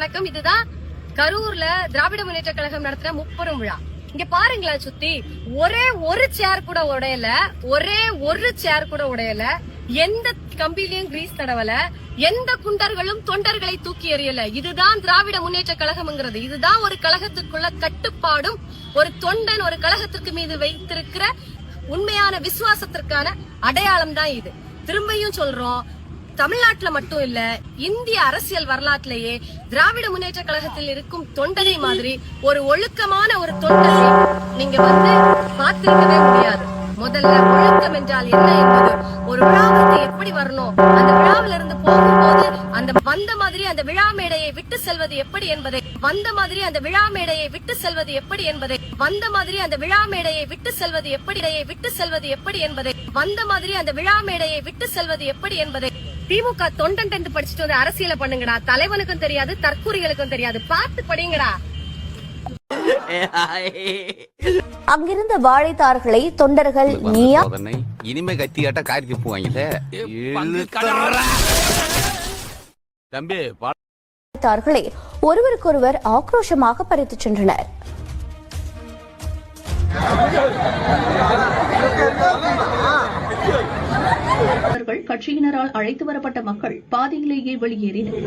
வணக்கம். இதுதான் கரூர்ல திராவிட முன்னேற்ற கழகம் நடத்துற முப்பெரும் விழா. இங்க பாருங்களேன் சுத்தி ஒரே ஒரு சேர் கூட உடையல ஒரே ஒரு சேர் கூட உடையல எந்த கம்பிலையும் கிரீஸ் தடவல எந்த குண்டர்களும் தொண்டர்களை தூக்கி எறியல. இதுதான் திராவிட முன்னேற்ற கழகம்ங்கிறது. இதுதான் ஒரு கழகத்துக்குள்ள கட்டுப்பாடும் ஒரு தொண்டன் ஒரு கழகத்திற்கு மீது வைத்திருக்கிற உண்மையான விசுவாசத்திற்கான அடையாளம் தான் இது. திரும்பியும் சொல்றோம் தமிழ்நாட்டுல மட்டும் இல்ல இந்திய அரசியல் வரலாற்றிலேயே திராவிட முன்னேற்ற கழகத்தில் இருக்கும் தொண்டனை மாதிரி ஒரு ஒழுக்கமான ஒரு தொண்டனை நீங்க வந்து பார்த்திருக்கவே முடியாது. முதல்ல ஒழுக்கம் என்றால் என்ன என்பது ஒரு விழாவுக்கு எப்படி வரணும் அந்த விழாவில இருந்து போகும்போது அந்த வந்த மாதிரி அந்த விழா மேடையை விட்டு செல்வது எப்படி என்பதை வந்த மாதிரி அந்த விழா மேடையை விட்டு செல்வது எப்படி என்பதை வந்த மாதிரி அந்த விழா மேடையை விட்டு செல்வது எப்படி விட்டு செல்வது எப்படி என்பதை வந்த மாதிரி அந்த விழா மேடையை விட்டு செல்வது எப்படி என்பதை திமுக தொண்டன் டென்த் படிச்சுட்டு வந்து அரசியல பண்ணுங்கடா. தலைவனுக்கும் தெரியாது தற்கூரிகளுக்கும் தெரியாது. பார்த்து படிங்கடா. அங்கிருந்த வாழைத்தார்களை தொண்டர்கள் நீயா? இனிமே கத்தி கேட்டா காரி துப்புவாங்கல்ல ஒருவருக்கொருவர் ஆக்ரோஷமாக பறித்துச் சென்றனர். கட்சியினரால் அழைத்து வரப்பட்ட மக்கள் பாதியிலேயே வெளியேறினர்.